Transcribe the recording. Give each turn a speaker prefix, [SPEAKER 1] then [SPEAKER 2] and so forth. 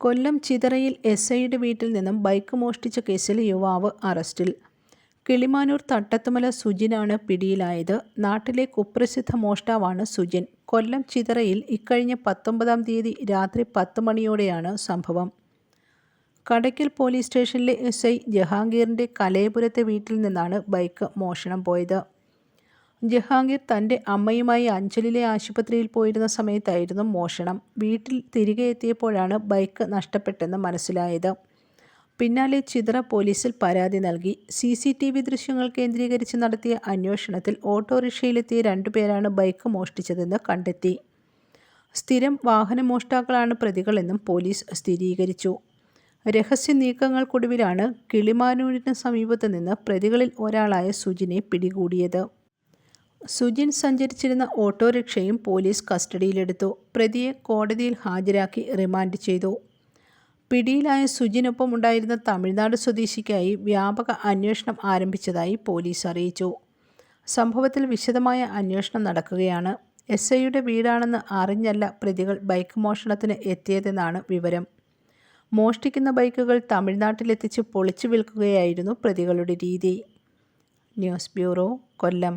[SPEAKER 1] കൊല്ലം ചിതറയിൽ S ഐയുടെ വീട്ടിൽ നിന്നും ബൈക്ക് മോഷ്ടിച്ച കേസിൽ യുവാവ് അറസ്റ്റിൽ. കിളിമാനൂർ തട്ടത്തുമല സുജിനാണ് പിടിയിലായത്. നാട്ടിലെ കുപ്രസിദ്ധ മോഷ്ടാവാണ് സുജിൻ. കൊല്ലം ചിതറയിൽ ഇക്കഴിഞ്ഞ പത്തൊമ്പതാം തീയതി രാത്രി പത്ത് മണിയോടെയാണ് സംഭവം. കടയ്ക്കൽ പോലീസ് സ്റ്റേഷനിലെ എസ് ഐ ജഹാംഗീറിന്റെ കലയപുരത്തെ വീട്ടിൽ നിന്നാണ് ബൈക്ക് മോഷണം പോയത്. ജഹാംഗീർ തന്റെ അമ്മയുമായി അഞ്ചലിലെ ആശുപത്രിയിൽ പോയിരുന്ന സമയത്തായിരുന്നു മോഷണം. വീട്ടിൽ തിരികെ എത്തിയപ്പോഴാണ് ബൈക്ക് നഷ്ടപ്പെട്ടെന്ന് മനസ്സിലായത്. പിന്നാലെ ചിത്ര പോലീസിൽ പരാതി നൽകി. സി സി ടി വി ദൃശ്യങ്ങൾ കേന്ദ്രീകരിച്ച് നടത്തിയ അന്വേഷണത്തിൽ ഓട്ടോറിക്ഷയിലെത്തിയ രണ്ടുപേരാണ് ബൈക്ക് മോഷ്ടിച്ചതെന്ന് കണ്ടെത്തി. സ്ഥിരം വാഹന മോഷ്ടാക്കളാണ് പ്രതികളെന്നും പോലീസ് സ്ഥിരീകരിച്ചു. രഹസ്യ നീക്കങ്ങൾക്കൊടുവിലാണ് കിളിമാനൂരിന് സമീപത്ത് നിന്ന് പ്രതികളിൽ ഒരാളായ സുജിനെ പിടികൂടിയത്. സുജിൻ സഞ്ചരിച്ചിരുന്ന ഓട്ടോറിക്ഷയും പോലീസ് കസ്റ്റഡിയിലെടുത്തു. പ്രതിയെ കോടതിയിൽ ഹാജരാക്കി റിമാൻഡ് ചെയ്തു. പിടിയിലായ സുജിനൊപ്പം ഉണ്ടായിരുന്ന തമിഴ്നാട് സ്വദേശിക്കായി വ്യാപക അന്വേഷണം ആരംഭിച്ചതായി പോലീസ് അറിയിച്ചു. സംഭവത്തിൽ വിശദമായ അന്വേഷണം നടക്കുകയാണ്. എസ് ഐയുടെ വീടാണെന്ന് അറിഞ്ഞല്ല പ്രതികൾ ബൈക്ക് മോഷണത്തിന് എത്തിയതെന്നാണ് വിവരം. മോഷ്ടിക്കുന്ന ബൈക്കുകൾ തമിഴ്നാട്ടിലെത്തിച്ച് പൊളിച്ചു വിൽക്കുകയായിരുന്നു പ്രതികളുടെ രീതി. ന്യൂസ് ബ്യൂറോ കൊല്ലം.